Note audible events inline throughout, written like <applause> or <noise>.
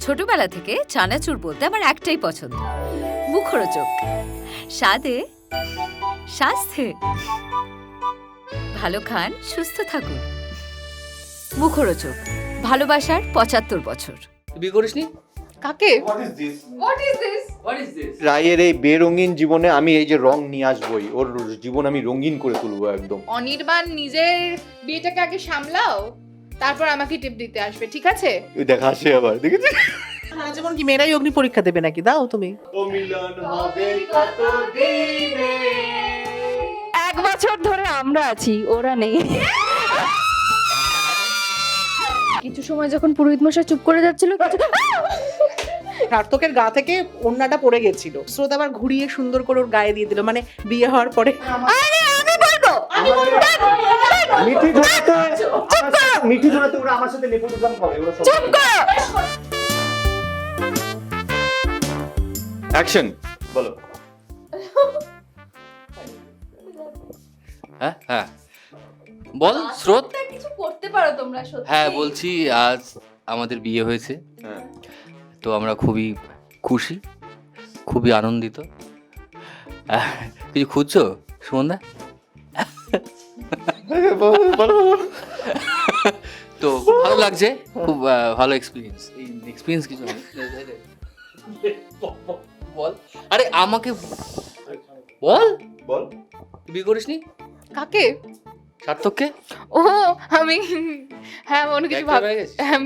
ছোটবেলা থেকে চানাচুর বলতে আমার একটাই পছন্দ। মুখরোচক। স্বাদে স্বাস্থ্যে ভালো খান সুস্থ থাকুন। মুখরোচক। ভালোবাসার পঁচাত্তর বছর। বিয়ে করিসনি? কাকে? What is this what is this what is this রায়ের এই বেরঙিন জীবনে আমি এই যে রং নিয়ে আসবোই ওর জীবন আমি রঙিন করে তুলবো একদম। অনির্বাণ নিজের বিয়েটাকে আগে সামলাও। তারপর আমাকে টিপ দিতে আসবে ঠিক আছে? দেখা আসে আবার দেখেছিস? সারা জীবন কি মেয়েরাই অগ্নি পরীক্ষা দেবে নাকি? দাও তুমি। ও মিলন হবে কত দিনে এক বছর ধরে আমরা আছি ওরা নেই। কিছু সময় যখন পুরোহিত মশাই চুপ করে যাচ্ছিল সার্থকের গা থেকে ওড়নাটা পড়ে গেছিল। স্রোত আবার ঘুরিয়ে সুন্দর করে ওর গায়ে দিয়ে দিল মানে বিয়ে হওয়ার পরে। মিঠি ধরাতে মিঠি ধরাতে ওরা আমার সাথে নেপোটিজম করে ওরা চুপ কর! অ্যাকশন। বলো। হ্যাঁ হ্যাঁ। বল স্রোত। কিছু করতে পারো তোমরা সত্যি। হ্যাঁ বলছি আজ আমাদের বিয়ে হয়েছে। হ্যাঁ। তো আমরা খুবই খুশি খুবই আনন্দিত। কিছু খুঁজছো সুমনদা? তো ভালো লাগছে খুব ভালো এক্সপিরিয়েন্স এক্সপিরিয়েন্স কিছু বল। আরে আমাকে বল। বল। তুই করিসনি? কাকে? সার্থককে? ও আমি হ্যাঁ মনে কিছু ভাব হ্যাঁ,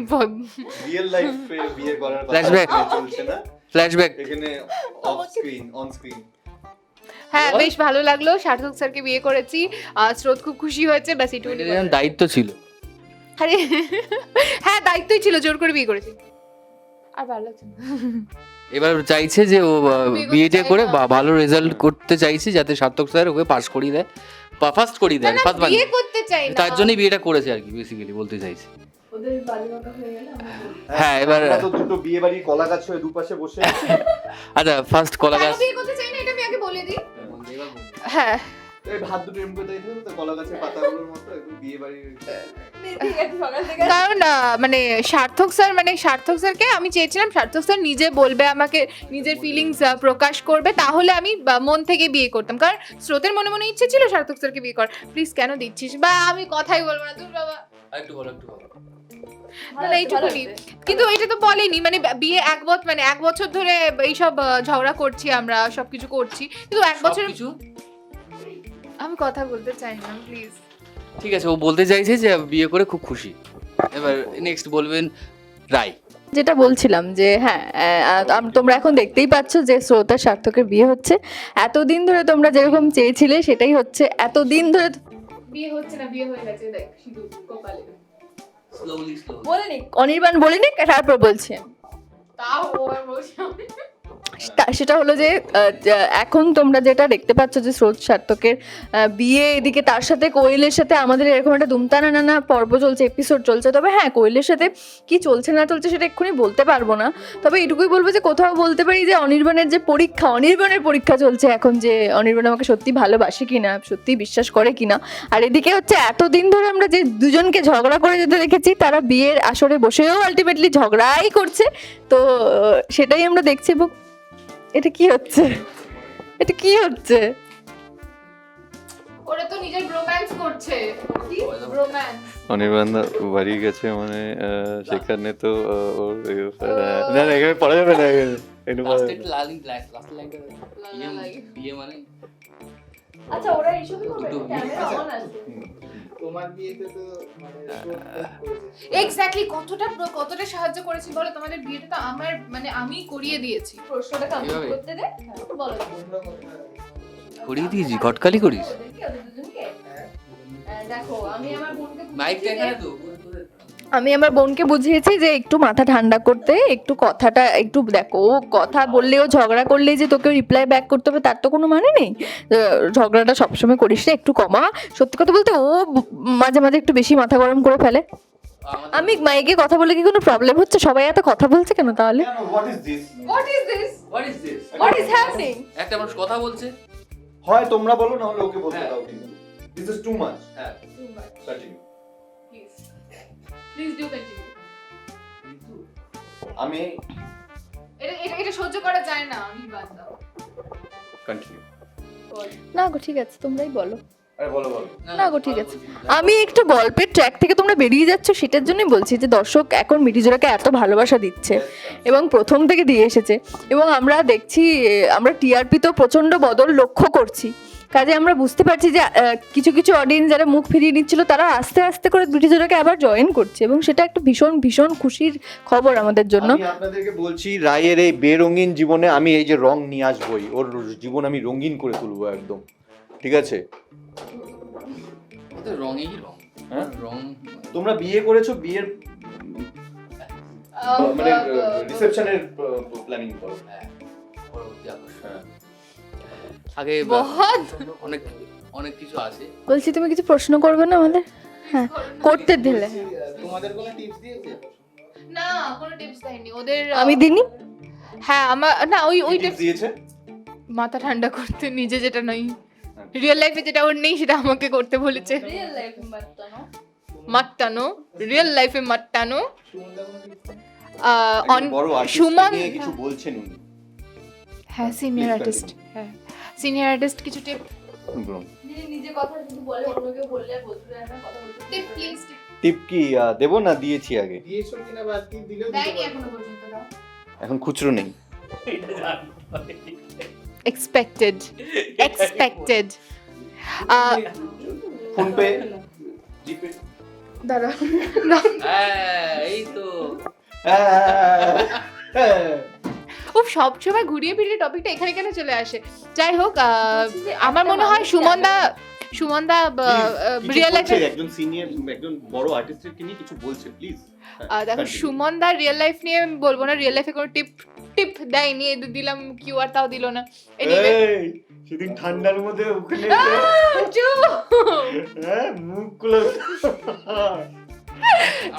রিয়েল লাইফে বিয়ে করার কথা Flashback. চলছে না? ফ্ল্যাশব্যাক এখানে অফ স্ক্রিন অন স্ক্রিন হ্যাঁ বেশ ভালো লাগল। সার্থক স্যারকে বিয়ে করেছি। আর স্রোত খুব খুশি হয়েছে ব্যাস এটুকুনি দায়িত্ব ছিল। আরে হ্যাঁ দায়িত্বই ছিল জোর করে বিয়ে করেছি। আর ভালো লাগছে এবার চাইছে যে ও বিয়েটা করে বা- ভালো রেজাল্ট করতে চাইছে যাতে সার্থক স্যার ওকে পাস করিয়ে দেয়। ফার্স্ট করিয়ে দেয় ফার্স্ট বিয়ে করতে চাই তার জন্যই বিয়েটা করেছে আর কি বেসিক্যালি বলতে চাইছে। হ্যাঁ এবার তো দুটো বিয়ে বাড়ির কলা গাছ হয়ে দুপাশে বসে <laughs> আচ্ছা ফার্স্ট কলা গাছ বিয়ে করতে চাই না এটা আমি আগে বলে দিই। হ্যাঁ। কারণ মানে সার্থক স্যার মানে সার্থক স্যারকে আমি চেয়েছিলাম সার্থক স্যার নিজে বলবে আমাকে নিজের ফিলিংস প্রকাশ করবে তাহলে আমি মন থেকে বিয়ে করতাম। কারণ স্রোতের মনে মনে ইচ্ছে ছিল সার্থক স্যারকে বিয়ে কর প্লিজ কেন দিচ্ছিস? বা আমি কথাই বলব না তুই বাবা। একটু বলো একটু বলো। মানে এইটুকুনি কিন্তু এটা তো বলেনি মানে বিয়ে এক বছর মানে এক বছর ধরে এইসব ঝগড়া করছি আমরা সবকিছু করছি। কিন্তু এক বছর আমি কথা বলতে চাই না প্লিজ ঠিক আছে ও বলতে চাইছে যে বিয়ে করে খুব খুশি। এবার নেক্সট বলবেন রায়। যেটা বলছিলাম যে হ্যাঁ তোমরা এখন দেখতেই পাচ্ছ যে শ্রোতা সার্থকের বিয়ে হচ্ছে। এতদিন ধরে তোমরা যেরকম চেয়েছিলে সেটাই হচ্ছে। এতদিন ধরে বিয়ে হচ্ছে না বিয়ে হয়ে গেছে দেখ শুধু কপালে। বলে নি। অনির্বাণ বলে নি তারপর বলছি। তাও ও আর বলছে। সেটা হলো যে এখন তোমরা যেটা দেখতে পাচ্ছ যে স্রোত সার্থকের বিয়ে এদিকে তার সাথে কোয়েলের সাথে আমাদের এরকম একটা দুমতানা নানা পর্ব চলছে এপিসোড চলছে। তবে হ্যাঁ কোয়েলের সাথে কি চলছে না চলছে সেটা এক্ষুনি বলতে পারব না। তবে এটুকুই বলব যে কোথাও বলতে পারি যে অনির্বাণের যে পরীক্ষা, অনির্বাণের পরীক্ষা চলছে এখন যে অনির্বাণ আমাকে সত্যি ভালোবাসে কিনা, সত্যি বিশ্বাস করে কিনা। আর এদিকে হচ্ছে এতদিন ধরে আমরা যে দুজনকে ঝগড়া করে যেতে দেখেছি, তারা বিয়ের আসরে বসেও আলটিমেটলি ঝগড়াই করছে। তো, সেটাই আমরা দেখছি এটা কি হচ্ছে? এটা কি হচ্ছে? ওরা তো নিজের ব্রোম্যান্স করছে। কি? ব্রোম্যান্স অনির্বাণ বাড়ি গেছে মানে সেখানে তো ওর না না এখানে পড়া যাবে না এখানে। না। লালি ব্ল্যাক লাস্ট লাইনটা বিয়ে মানে আচ্ছা ওরা এইসবই করবে? ক্যামেরা অন আছে। তোমার বিয়েতে তো মানে এক্স্যাক্টলি কতটা কতটা সাহায্য করেছি বলো? তোমাদের বিয়েটা তো আমার মানে আমি করিয়ে দিয়েছি। প্রশ্নটা কমপ্লিট করতে দে? বলো। করিয়ে দিয়েছি ঘটকালি করিস? আহ, দেখো আমি আমার বোনকে তো আমি আমার বোনকে বুঝিয়েছি যে একটু মাথা ঠান্ডা করতে একটু কথাটা একটু দেখো ও কথা বললেও ঝগড়া করলেই যে তোকে রিপ্লাই ব্যাক করতে হবে তার তো কোনো মানে নেই। ঝগড়াটা সবসময় করিস না একটু কমা। সত্যি কথা বলতে ও মাঝে মাঝে একটু বেশি মাথা গরম করে ফেলে। আমি মাইকে কথা বলে কি কোনো প্রবলেম হচ্ছে? সবাই এত কথা বলছে কেন তাহলে? কেন? What is this what is this what is this what is happening একটা মানুষ কথা বলছে। হয় তোমরা বলো না হলে ওকে বলতে হ্যাঁ। দাও কিন্তু। দিস ইজ টু মাচ হ্যাঁ। Continue please please do continue আমি এটা এটা- এটা সহ্য করা যায় না অনির্বাণ দা কন্টিনিউ না গো ঠিক আছে তোমরাই বলো। আরে বলো বলো। না গো ঠিক আছে। আমি একটু গল্পের ট্র্যাক থেকে তোমরা বেরিয়ে যাচ্ছ সেটার জন্যই বলছি যে দর্শক এখন মিটিজোরাকে এত ভালোবাসা দিচ্ছে এবং প্রথম থেকে দিয়ে এসেছে। এবং আমরা দেখছি আমরা টিআরপি তো প্রচণ্ড বদল লক্ষ্য করছি। কাজে আমরা বুঝতে পারছি যে কিছু কিছু অডিয়েন্স যারা মুখ ফিরিয়ে নিচ্ছিল তারা আস্তে আস্তে করে মিটিজোড়াকে আবার জয়েন করছে এবং সেটা একটা ভীষণ ভীষণ খুশির খবর আমাদের জন্য আমি আপনাদেরকে বলছি রায়ের এই বেরঙিন জীবনে আমি এই যে রং নিয়ে আসবই ওর জীবন আমি রঙিন করে তুলবো একদম ঠিক আছে রঙেই রং হ্যাঁ? রং তোমরা বিয়ে করেছ বিয়ের মানে রিসেপশনের প্ল্যানিং করো হ্যাঁ। আগে অনেক অনেক কিছু আছে। বলছি তুমি কিছু প্রশ্ন করবে না আমাদের? হ্যাঁ করতে দিলে। তোমাদের কোনো টিপস দিয়েছে? না কোনো টিপস দেয়নি। ওদের আমি দিনি হ্যাঁ আমার না ওই ওই টিপস দিয়েছে? মাথা ঠান্ডা করতে নিজে যেটা নই রিয়েল লাইফে যেটা ওর নেই সেটা আমাকে করতে বলেছে। মাত্তানো? রিয়েল লাইফে মাত্তানো। কোনো টিপস আহ, অন- সুমন কিছু বলছেন উনি। হ্যাঁ সিনিয়র আর্টিস্ট হ্যাঁ। সিনিয়র আর্টিস্ট কিছু টিপ। নিজে কথা যদি বলে অন্য কেউ বললে বলতে কথা বলতে টিপ প্লিজ টিপ কি দেবো না দিয়েছি আগে? দিয়েছ কিনা বা টিপ দিলেও দেয়নি পারো। এখনও পর্যন্ত দাও। এখন খুচরো নেই। Expected expected phone pay GPay দাঁড়া হ্যাঁ এই তো। <laughs> খুব সবসময় ঘুরিয়ে ফিরিয়ে টপিকটা এখানে কেন চলে আসে? যাই হোক আমার মনে হয় সুমন দা সুমন দা রিয়েল লাইফে একজন সিনিয়র একজন বড় আর্টিস্টের নিয়ে কিছু বলছে প্লিজ দেখো সুমন দা রিয়েল লাইফ নিয়ে আমি বলব না রিয়েল লাইফে কোনো টিপ টিপ দেয়নি এই দিলাম কিউ আর তাও দিল না। এনিওয়ে সেদিন ঠান্ডার মধ্যে ওখানে হ্যাঁ মুখগুলো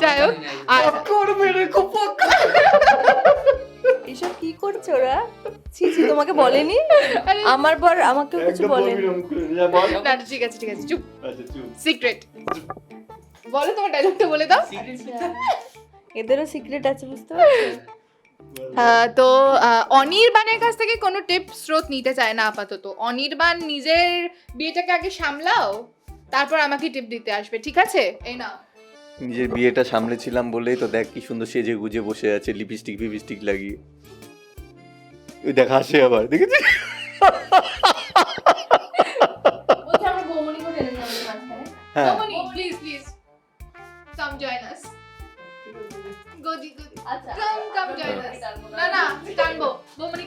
যাই হোক আর করবে রে করছে ওরা? ছি ছি তোমাকে বলেনি? আমার পর আমাকেও কিছু বলেনি। না ঠিক আছে ঠিক আছে চুপ। আচ্ছা সিক্রেট। বলো তোমার ডায়লগটা বলে দাও। এদেরও সিক্রেট আছে বুঝতে পারছ? তো অনির্বাণের কাছ থেকে কোনো টিপ স্রোত নিতে চায় না আপাতত। অনির্বাণ নিজের বিয়েটাকে আগে সামলাও তারপর আমাকে টিপ দিতে আসবে ঠিক আছে? এই না নিজের বিয়েটা সামলেছিলাম বলেই তো দেখ কি সুন্দর সেজে গুজে বসে আছে লিপস্টিক ফিপস্টিক লাগিয়ে। ওই দেখ হাসে আবার মাঝখানে হ্যাঁ. আচ্ছা।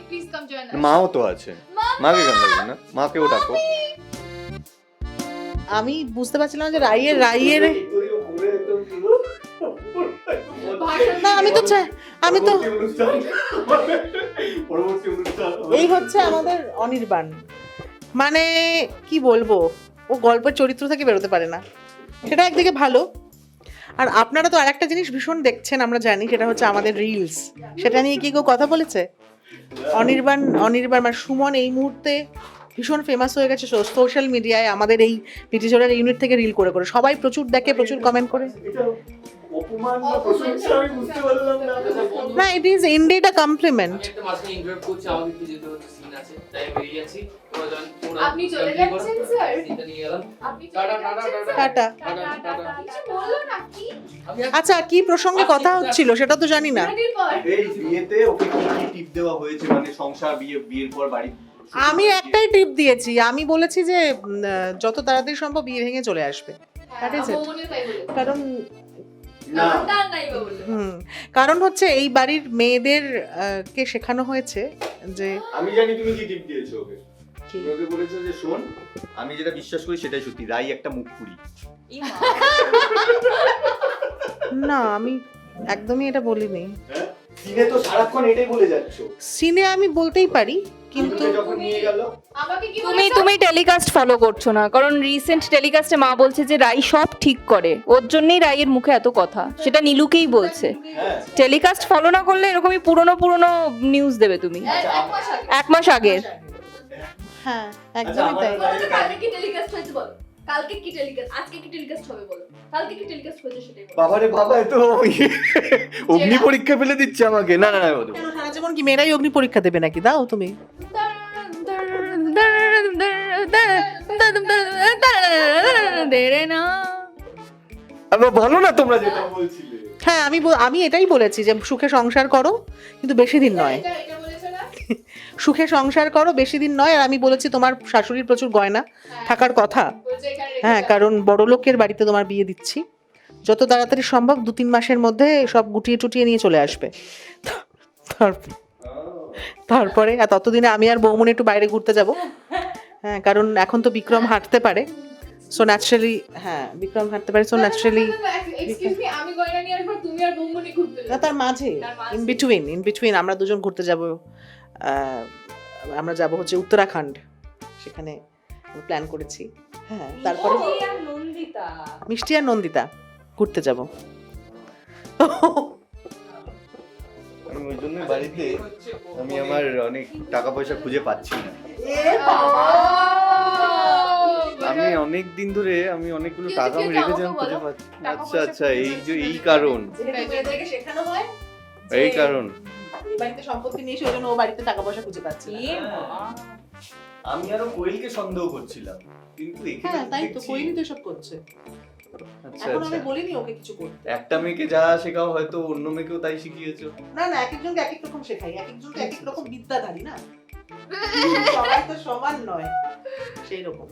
প্লিজ কাম জয়েন আস মাও তো আছে। মাকে কেন লাগবে না? মাকেও ডাকো। আমি বুঝতে পারছিলাম যে রাইয়ের রাইয়ের না আমি তো চাই আমি তো এই হচ্ছে আমাদের অনির্বাণ। মানে কি বলব? ও গল্পের চরিত্র থেকে বেরোতে পারে না। সেটা একদিকে ভালো। আর আপনারা তো আরেকটা জিনিস ভীষণ দেখছেন আমরা জানি সেটা হচ্ছে আমাদের রিলস সেটা নিয়ে কি কেউ কথা বলেছে? অনির্বাণ অনির্বাণ মানে সুমন এই মুহূর্তে ভীষণ ফেমাস হয়ে গেছে সোশ্যাল মিডিয়ায় আমাদের এই পিটিজোড়ার ইউনিট থেকে রিল করে করে। সবাই প্রচুর দেখে প্রচুর কমেন্ট করে। না। It is indeed a compliment আমি একটা মাঝখানে ইন্টারাপ্ট করছি আমাকে একটু যেতে হচ্ছে সিন আছে তাই বেরিয়ে যাচ্ছি। আপনি চলে যাচ্ছেন, স্যার? নিয়ে গেলাম। আপনি টাটা, টাটা, টাটা। কিছু বলল না কি আচ্ছা কি প্রসঙ্গে কথা হচ্ছিল সেটা তো জানি না। এই বিয়েতে ওকে কি কি টিপ দেওয়া হয়েছে? মানে সংসার বিয়ে বিয়ের পর বাড়ি আমি একটাই টিপ দিয়েছি। আমি বলেছি যে যত তাড়াতাড়ি সম্ভব বিয়ে ভেঙে চলে আসবে। বলেছে। কারণ হুম। কারণ হচ্ছে এই বাড়ির মেয়েদের কে শেখানো হয়েছে যে আমি জানি তুমি কি টিপ দিয়েছ ওকে। তুমি ওকে বলেছ যে শোন আমি যেটা বিশ্বাস করি সেটাই সত্যি রাই একটা মুখ পুরি। না আমি একদমই এটা বলিনি। হ্যাঁ? সিনে তো সারাক্ষণ এটাই বলে যাচ্ছ। সিনে আমি বলতেই পারি কিন্তু কিন্তু যখন নিয়ে গেল। তুমি তুমি টেলিকাস্ট ফলো করছ না কারণ রিসেন্ট টেলিকাস্টে মা বলছে যে রাই সব ঠিক করে। ওর জন্যই রাইয়ের মুখে এত কথা সেটা নীলুকেই বলছে। হ্যাঁ। টেলিকাস্ট ফলো না করলে এরকমই পুরনো পুরনো নিউজ দেবে তুমি। আচ্ছা, এক মাস আগের। হ্যাঁ আচ্ছা, একদমই তাই কালকে কি টেলিকাস্ট আজকে কি টেলিকাস্ট হবে বলো? কালকে কি টেলিকাস্ট হয়েছে সেটাই বলো। বাবারে বাবা এ তো <laughs> অগ্নি পরীক্ষা ফেলে দিচ্ছে আমাকে। না না না সারা জীবন কি মেয়েরাই অগ্নি পরীক্ষা দেবে নাকি? দাও তুমি। দেরে না। বলো না তোমরা যেটা বলছিলে। হ্যাঁ আমি আমি এটাই বলেছি যে সুখে সংসার করো কিন্তু বেশি দিন নয়। সুখে সংসার করো বেশি দিন নয়। আর আমি বলেছি তোমার শাশুড়ির প্রচুর গয়না থাকার কথা। হ্যাঁ কারণ বড় লোকের বাড়িতে তোমার বিয়ে দিচ্ছি। যত তাড়াতাড়ি সম্ভব দু তিন মাসের মধ্যে সব গুটিয়ে টুটিয়ে নিয়ে চলে আসবে। তারপরে আর ততদিনে আমি আর বৌমনি একটু বাইরে ঘুরতে যাব। হ্যাঁ কারণ এখন তো বিক্রম হাঁটতে পারে। সো ন্যাচারালি হ্যাঁ বিক্রম হাঁটতে পারে সো ন্যাচারালি না তার মাঝে। ইন বিটুইন ইন বিটুইন আমরা দুজন ঘুরতে যাব। আমরা যাব হচ্ছে উত্তরাখণ্ড। সেখানে প্ল্যান করেছি। হ্যাঁ তারপরে মিষ্টি আর নন্দিতা ঘুরতে যাব। আমি ওই জন্য বাড়িতে আমি আমার অনেক টাকা পয়সা খুঁজে পাচ্ছি না। আমি অনেক দিন ধরে আমি অনেকগুলো টাকা আমি রেখেছিলাম খুঁজে পাচ্ছি আচ্ছা আচ্ছা এই যে এই কারণ। এই কারণ। বাড়িতে সম্পত্তি নিয়ে এসে ওই জন্য ও বাড়িতে টাকা পয়সা খুঁজে পাচ্ছে না। আমি আরও কোয়েলকে সন্দেহ করছিলাম কিন্তু এখানে হ্যাঁ তাই তো দেখছি- তো সব করছে আচ্ছা এখন আচ্ছা বলিনি ওকে কিছু করতে একটা মেয়েকে যা শেখাও হয়তো অন্য মেয়েকেও তাই শিখিয়েছো না না এক একজনকে এক এক রকম শেখাই এক একজন তো এক এক রকম বিদ্যাধারী না সবাই তো সমান নয় সেই রকম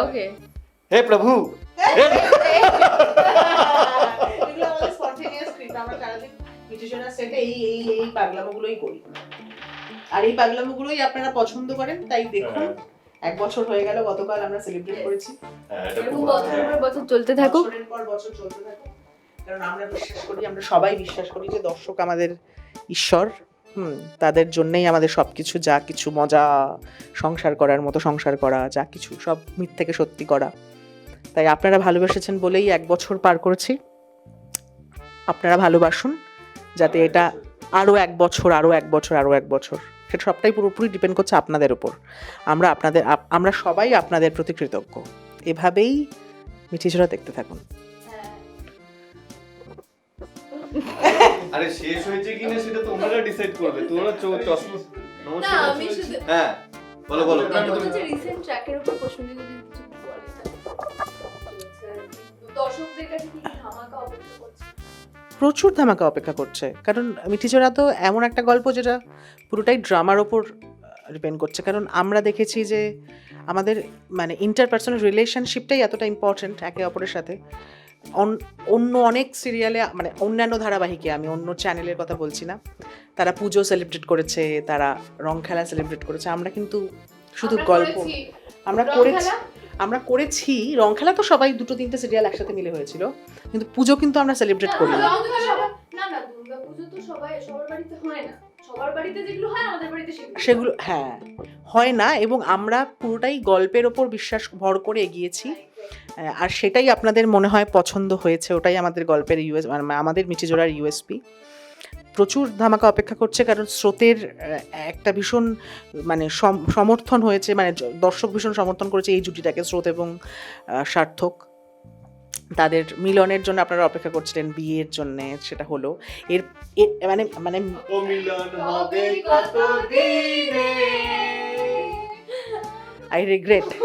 ওকে হে প্রভু এগুলো আমাদের script, আমরা সারাদিন মিউজিশিয়ানের সেটে এই এই এই পাগলামোগুলোই করি। আর এই পাগলামোগুলোই আপনারা পছন্দ করেন তাই দেখুন এক বছর হয়ে গেল গতকাল আমরা সেলিব্রেট করেছি। এরকম বছরের পর বছর চলতে থাকুক। বছরের পর বছর চলতে থাকুক। কারণ আমরা বিশ্বাস করি আমরা সবাই বিশ্বাস করি যে দর্শক আমাদের ঈশ্বর হুম তাদের জন্যই আমাদের সব কিছু যা কিছু মজা সংসার করার মতো সংসার করা যা কিছু সব মিথ থেকে সত্যি করা। তাই আপনারা ভালোবেসেছেন বলেই এক বছর পার করেছি। আপনারা ভালোবাসুন যাতে এটা আরও এক বছর আরও এক বছর আরও এক বছর। সেটা সবটাই পুরোপুরি ডিপেন্ড করছে আপনাদের উপর। আমরা আপনাদের আপ- আমরা সবাই আপনাদের প্রতি কৃতজ্ঞ। এভাবেই মিঠিঝোড়া দেখতে থাকুন। আরে শেষ হয়েছে কিনা সেটা তোমরা ডিসাইড করবে। তোমরা চশমা না, আমি শুধু- হ্যাঁ বলো বলো। রিসেন্ট ট্র্যাকের উপর প্রশ্ন যদি কিছু দর্শকদের কাছে কি কি ধামাকা অপেক্ষা করছে? প্রচুর ধামাকা অপেক্ষা করছে। কারণ মিঠিচোরা তো এমন একটা গল্প যেটা পুরোটাই ড্রামার ওপর ডিপেন্ড করছে। কারণ আমরা দেখেছি যে আমাদের মানে ইন্টারপার্সোনাল রিলেশনশিপটাই এতটা ইম্পর্ট্যান্ট একে অপরের সাথে। অন- অন্য অনেক সিরিয়ালে মানে অন্যান্য ধারাবাহিকে আমি অন্য চ্যানেলের কথা বলছি না। তারা পুজো সেলিব্রেট করেছে তারা রং খেলা সেলিব্রেট করেছে। আমরা কিন্তু শুধু গল্প আমরা করেছি? আমরা করেছি রং খেলা তো সবাই দুটো তিনটে সিরিয়াল একসাথে মিলে হয়েছিল কিন্তু পুজো কিন্তু আমরা সেলিব্রেট করি না সেগুলো সেগুলো হ্যাঁ হয় না এবং আমরা পুরোটাই গল্পের ওপর বিশ্বাস ভর করে এগিয়েছি আর সেটাই আপনাদের মনে হয় পছন্দ হয়েছে ওটাই আমাদের গল্পের ইউএস আমাদের মিঠিজোড়ার ইউএসপি প্রচুর ধামাকা অপেক্ষা করছে কারণ স্রোতের একটা ভীষণ মানে সম- সমর্থন হয়েছে মানে দর্শক ভীষণ সমর্থন করেছে এই জুটিটাকে স্রোত এবং সার্থক। তাদের মিলনের জন্য আপনারা অপেক্ষা করছিলেন বিয়ের জন্য সেটা হলো। এর মানে মানে আই রিগ্রেট <laughs>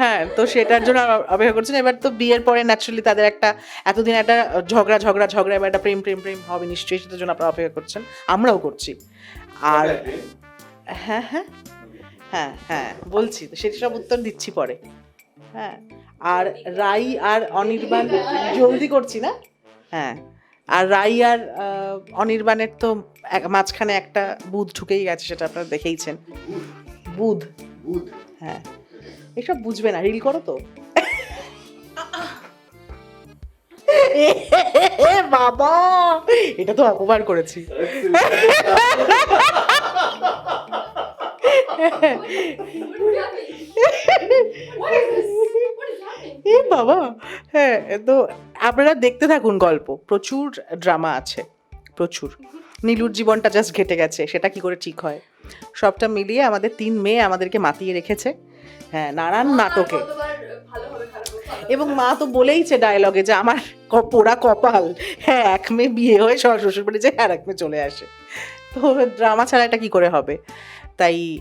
হ্যাঁ তো সেটার জন্য অপেক্ষা করছেন এবার তো বিয়ের পরে ন্যাচারালি তাদের একটা এতদিন একটা ঝগড়া ঝগড়া ঝগড়া এবার একটা প্রেম প্রেম প্রেম হবে নিশ্চয়ই সেটার জন্য আপনারা অপেক্ষা করছেন। আমরাও করছি। আর হ্যাঁ হ্যাঁ। হ্যাঁ হ্যাঁ বলছি তো সেটা সব উত্তর দিচ্ছি পরে। হ্যাঁ আর রাই আর অনির্বাণ জলদি করছি না? হ্যাঁ আর রাই আর অনির্বাণের তো মাঝখানে একটা বুধ ঢুকেই গেছে সেটা আপনারা দেখেইছেন। বুধ। হ্যাঁ। এসব বুঝবে না রিল করো তো। বাবা এটা তো অপমান করেছি? এ বাবা হ্যাঁ তো আপনারা দেখতে থাকুন গল্প প্রচুর ড্রামা আছে প্রচুর। নীলুর জীবনটা জাস্ট ঘেটে গেছে সেটা কি করে ঠিক হয়? সবটা মিলিয়ে আমাদের তিন মেয়ে আমাদেরকে মাতিয়ে রেখেছে। হ্যাঁ নানান নাটকে। এবং মা তো বলেইছে ডায়লগে যে আমার পোড়া কপাল। হ্যাঁ এক মেয়ে বিয়ে হয়ে শ্বশুর বাড়ি যায় আর এক মেয়ে চলে আসে। তো ড্রামা ছাড়া এটা কি করে হবে? তাই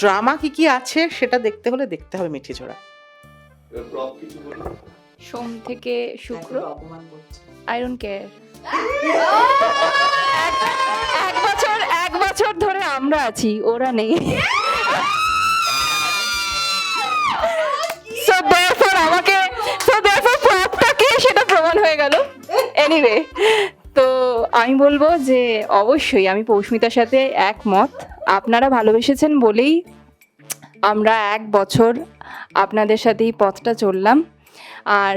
ড্রামা কি কি আছে সেটা দেখতে হলে দেখতে হবে মিঠি ঝোড়া। সোম থেকে শুক্র ডোন্ট কেয়ার <laughs> বছর ধরে আমরা আছি, ওরা নেই। সো আমাকে সো দেয়ারফর প্রপটা সেটা প্রমাণ হয়ে গেল। এনিওয়ে তো আমি বলব যে অবশ্যই আমি পৌষ্মিতার সাথে একমত। আপনারা ভালোবেসেছেন বলেই আমরা এক বছর আপনাদের সাথে এই পথটা চললাম। আর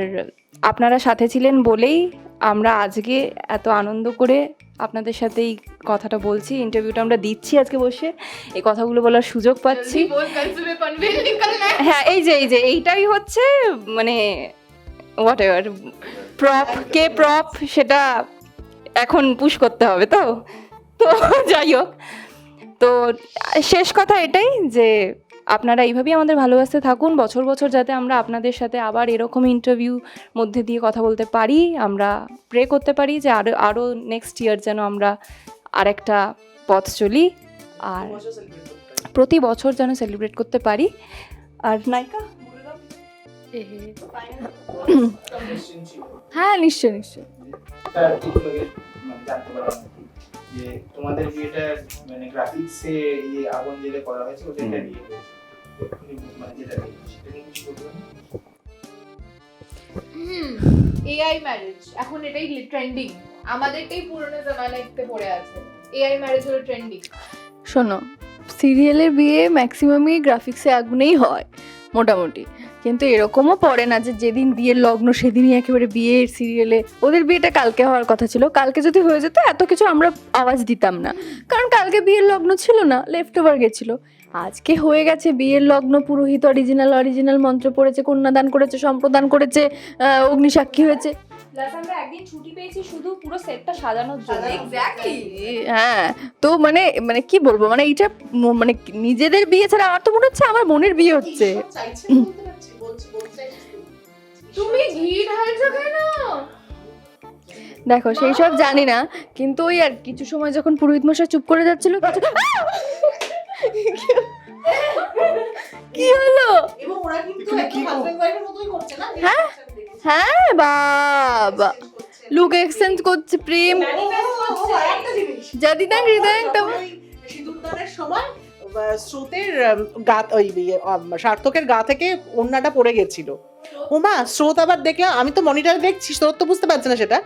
আপনারা সাথে ছিলেন বলেই আমরা আজকে এত আনন্দ করে আপনাদের সাথে এই কথাটা বলছি ইন্টারভিউটা আমরা দিচ্ছি আজকে বসে। এই কথাগুলো বলার সুযোগ পাচ্ছি। হ্যাঁ এই যে এই যে এইটাই হচ্ছে মানে হোয়াট এভার প্রপ কে প্রপ সেটা এখন পুশ করতে হবে তো? তো যাই হোক। তো শেষ কথা এটাই যে আপনারা এইভাবেই আমাদের ভালোবাসতে থাকুন। বছর বছর যাতে আমরা আপনাদের সাথে আবার এরকম ইন্টারভিউ মধ্যে দিয়ে কথা বলতে পারি আমরা প্রে করতে পারি যে আরও আরও নেক্সট ইয়ার যেন আমরা আরেকটা পথ চলি। আর প্রতি বছর যেন সেলিব্রেট করতে পারি। আর নায়িকা? <coughs> হ্যাঁ নিশ্চয় নিশ্চয় মানে তোমাদের বিয়েটা মানে গ্রাফিক্সে আগুন জেলে করা হয়েছে ওটা। বিয়ে হয়েছে। এআই ম্যারেজ এখন এটাই ট্রেন্ডিং আমাদেরটাই পুরনো জামানাতে পড়ে আছে। এআই ম্যারেজ হলো ট্রেন্ডিং শোনো সিরিয়ালের বিয়ে ম্যাক্সিমামই গ্রাফিক্সে আগুনেই হয়, মোটামুটি। কিন্তু এরকমও পড়ে না যে যেদিন বিয়ের লগ্ন, সেদিনই একেবারে বিয়ের সিরিয়ালে ওদের বিয়েটা কালকে হওয়ার কথা ছিল। কালকে যদি হয়ে যেত, এত কিছু আমরা আওয়াজ দিতাম না। কারণ কালকে বিয়ের লগ্ন ছিল না লেফট ওভার গেছিল। আজকে হয়ে গেছে বিয়ের লগ্ন পুরোহিত অরিজিনাল অরিজিনাল মন্ত্র পড়েছে কন্যাদান করেছে সম্প্রদান করেছে অগ্নিসাক্ষী হয়েছে। প্লাস আমরা একদিন ছুটি পেয়েছি শুধু পুরো সেটটা সাজানোর জন্য। হ্যাঁ তো মানে মানে কি বলব মানে এটা মানে নিজেদের বিয়ে ছাড়া আমার তো মনে হচ্ছে আমার বোনের বিয়ে হচ্ছে। তুমি ঘি ঢালছো কেন? দেখো সেই সব জানি না কিন্তু ওই আর কিছু সময় যখন পুরোহিত মশাই চুপ করে যাচ্ছিল কিছু <laughs> <laughs> কি হলো? এবং ওরা কিন্তু কর- হাজবেন্ড ওয়াইফের মতোই করছে না? হ্যাঁ? হ্যাঁ বাবা। লুক এক্সচেঞ্জ করছে প্রেম। জাদিদান হৃদয় সিঁদুরদানের সময় স্রোতের গা ওই ইয়ে, সার্থকের গা থেকে ওন্নাটা পড়ে গেছিল। ওমা স্রোত আবার দেখলে আমি তো মনিটরে দেখছি স্রোত তো বুঝতে পারছে না সেটা।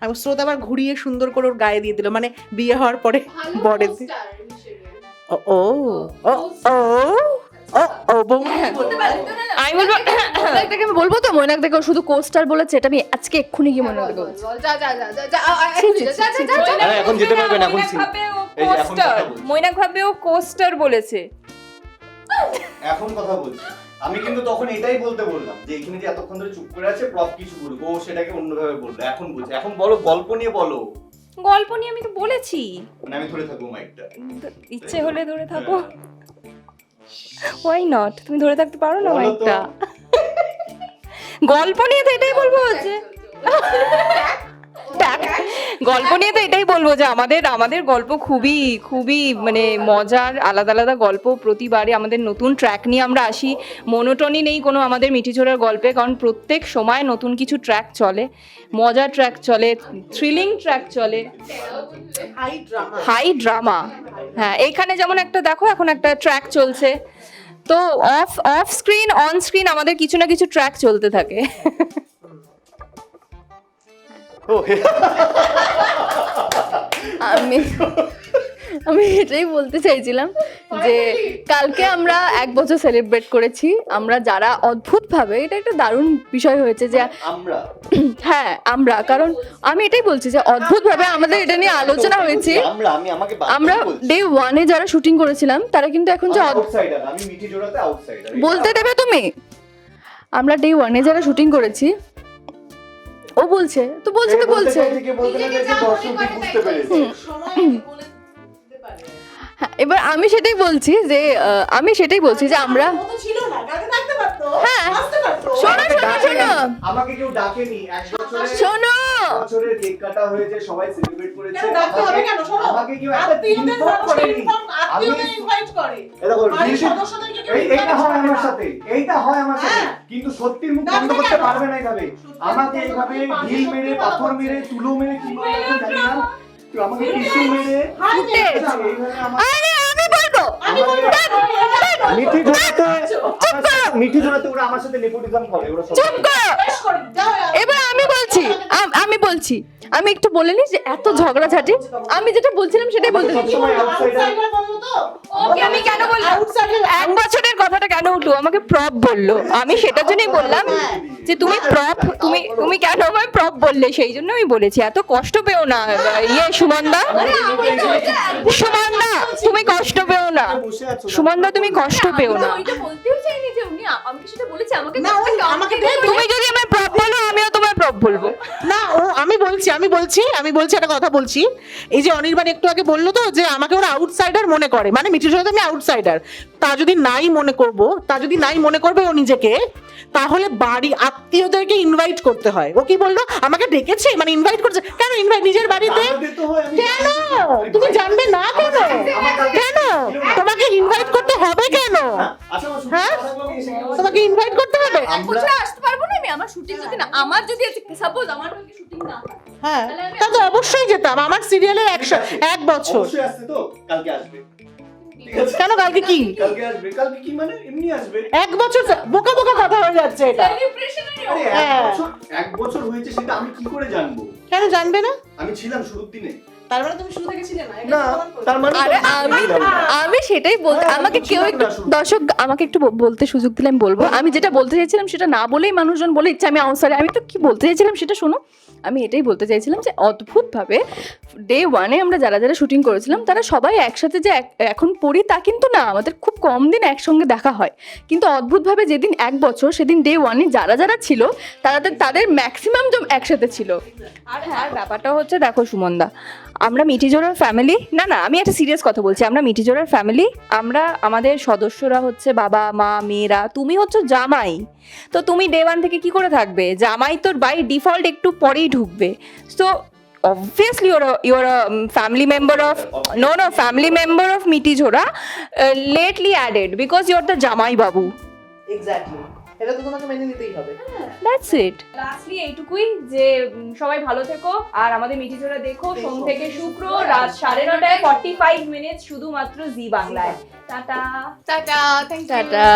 আমি স্রোত আবার ঘুরিয়ে সুন্দর করে ওর গায়ে দিয়ে দিল মানে বিয়ে হওয়ার পরে বরের দি- ও ও ও ও ও ও বৌমা আমি বলব মৈনাকদাকে আমি বলব তো মৈনাক দেখো শুধু কোস্টার বলেছে এটা আমি আজকে এক্ষুনি গিয়ে মৈনাক দেখে বলছি এখন যেতে ও এখন কোস্টার কথা বলছি। মৈনাক ভাবে ও কোস্টার বলেছে এখন কথা বলছি আমি কিন্তু তখন এটাই বলতে বললাম যে এখানে যে এতক্ষণ ধরে চুপ করে আছে প্রপ কিছু বলব ও সেটাকে অন্যভাবে বলল এখন বলছে এখন বলো গল্প নিয়ে বলো গল্প নিয়ে আমি তো বলেছি। মানে আমি ধরে থাকব মাইকটা। ইচ্ছে হলে ধরে থাকো। ওয়াই নট তুমি ধরে থাকতে পারো না মাইকটা? গল্প নিয়ে তো এটাই বলব যে দেখ, গল্প নিয়ে তো এটাই বলব যে আমাদের আমাদের গল্প খুবই খুবই মানে মজার আলাদা আলাদা গল্প প্রতিবারে আমাদের নতুন ট্র্যাক নিয়ে আমরা আসি। মনোটনি নেই কোনো আমাদের মিঠিচোড়ার গল্পে কারণ প্রত্যেক সময় নতুন কিছু ট্র্যাক চলে মজার ট্র্যাক চলে থ্রিলিং ট্র্যাক চলে। হাই ড্রামা হাই ড্রামা হ্যাঁ এইখানে যেমন একটা দেখো এখন একটা ট্র্যাক চলছে। তো off off screen on screen আমাদের কিছু না কিছু ট্র্যাক চলতে থাকে। আমি আমি এটাই বলতে চাইছিলাম যে কালকে আমরা এক বছর সেলিব্রেট করেছি। আমরা যারা অদ্ভুতভাবে এটা একটা দারুণ বিষয় হয়েছে যে আমরা। হ্যাঁ আমরা। কারণ আমি এটাই বলছি যে অদ্ভুতভাবে আমাদের এটা নিয়ে আলোচনা হয়েছে। আমরা। ডে ওয়ানে যারা শুটিং করেছিলাম তারা কিন্তু এখন যে বলতে দেবে তুমি? আমরা ডে ওয়ানে যারা শুটিং করেছি ও বলছে তো বলছে তো বলছে। বুঝতে পেরেছে। এবার আমি সেটাই বলছি যে আমি সেটাই বলছি যে আমরা হ্যাঁ। শোনো শোনো শোনো। আমাকে কেউ ডাকেনি। এক বছরে শোনো। বছরের কেক কাটা হয়েছে সবাই সেলিব্রেট করেছে। ডাকতে হবে কেন? শোনো আমাকে কেউ একটা করেনি। ইনভাইট করে। এইটা হয় আমার সাথে এইটা হয় আমার সাথে। হ্যাঁ। কিন্তু সত্যির মুখ বন্ধ করতে পারবে না এইভাবে। আমাকে এইভাবে ঢিল মেরে পাথর মেরে। তুলো মেরে কি করে জানি না। আমাকে টিস্যু মেরে ফুটে। এইভাবে আমার আরে আমি বলব। আমি বলব। মিঠি ধরাতে মিঠি ধরাতে ওরা আমার সাথে নেপোটিজম করে ওরা চুপ করো। শেষ করি যাও। এবার বলছি আমি বলছি আমি একটু বলে নিই যে এত ঝগড়াঝাটি আমি যেটা বলছিলাম সেটাই বলতে ওকে আমি কেন বললাম? এক বছরের কথাটা কেন উঠল? আমাকে প্রপ বলল। আমি সেটার জন্যই বললাম যে তুমি প্রপ তুমি তুমি কেন আমায় প্রপ বললে? সেই জন্য আমি বলেছি। এত কষ্ট পেও না ইয়ে সুমনদা। সুমনদা তুমি কষ্ট পেও না। সুমনদা তুমি কষ্ট পেও না। ওইটা বলতেও চাইনি যে উনি আ- আমাকে সেটা বলেছে। আমাকে না ও আমাকে দেখে তুমি যদি আমায় প্রপ বলো আমিও তোমায় প্রপ বলব? না, ও, আমি বলছি আমি বলছি আমি বলছি একটা কথা বলছি। এই যে অনির্বাণ একটু আগে বলল তো যে আমাকে ওরা আউটসাইডার মনে করে। মানে মিঠুর সাথে আমি আউটসাইডার তা যদি নাই মনে করব, তা যদি নাই মনে করবে ও নিজেকে তাহলে বাড়ি আত্মীয়দেরকে ইনভাইট করতে হয়। ও কি বলল? আমাকে ডেকেছে? মানে ইনভাইট করছে। কেন ইনভাইট নিজের বাড়িতে? হয় কেন? তুমি জানবে না কেন? কেন? তোমাকে ইনভাইট করতে হবে কেন? আচ্ছা হ্যাঁ? এসে গেলাম। তোমাকে ইনভাইট করতে হবে? আসতে পারব না আমি? আমার শুটিং যদি না আমার যদি সাপোজ আমার শুটিং না হ্যাঁ তা তো অবশ্যই যেতাম। আমার সিরিয়ালের একশো এক বছর। তো কালকে আসবে। কেন কালকে কি? কালকে আসবে। কালকে কি মানে? এমনি আসবে। এক বছর বোকা বোকা কথা হয়ে যাচ্ছে এটা। এক হ্যাঁ। বছর হয়েছে সেটা আমি কি করে জানব? কেন জানবে না? আমি ছিলাম শুরুর দিনে। তার মানে তুমি শুরু থেকে ছিলে না না তার মানে আমি আমি সেটাই বলতে হ্যাঁ, আমাকে কেউ একটু দর্শক আমাকে একটু বলতে সুযোগ দিলে আমি বলব। আমি যেটা বলতে চাইছিলাম সেটা না বলেই মানুষজন বলে ইচ্ছা আমি আউটসাইডে আমি তো কি বলতে চাইছিলাম সেটা শোনো। আমি এটাই বলতে চাইছিলাম যে অদ্ভুতভাবে ডে ওয়ানে আমরা যারা যারা শুটিং করেছিলাম, তারা সবাই একসাথে যে এখন পড়ি তা কিন্তু না, আমাদের খুব কম দিন একসঙ্গে দেখা হয়। কিন্তু অদ্ভুতভাবে যেদিন এক বছর, সেদিন ডে ওয়ানে যারা যারা ছিল, তারা তাদের ম্যাক্সিমাম একসাথে ছিল। আর হ্যাঁ ব্যাপারটা হচ্ছে, দেখো সুমনদা আমরা মিঠিজোড়ার ফ্যামিলি না না আমি একটা সিরিয়াস কথা বলছি। আমরা মিঠিজোড়ার ফ্যামিলি আমরা আমাদের সদস্যরা হচ্ছে বাবা মা মেয়েরা তুমি হচ্ছে জামাই। তো তুমি ডে ওয়ান থেকে কি করে থাকবে? জামাই তোর বাই ডিফল্ট একটু পরেই ঢুকবে। So you're a um, family member of no no family member of মিটিজোড়া lately added because you're the জামাই বাবু এক্স্যাক্টলি এটা তো তোমাকে মেনে নিতেই হবে। দ্যাটস ইট লাস্টলি এইটুকুই যে সবাই ভালো থেকো আর আমাদের মিটি জোড়া দেখো। সোম থেকে শুক্র রাত সাড়ে নটায় ফর্টি ফাইভ মিনিট শুধুমাত্র জি বাংলায়। টাটা। Tata tata.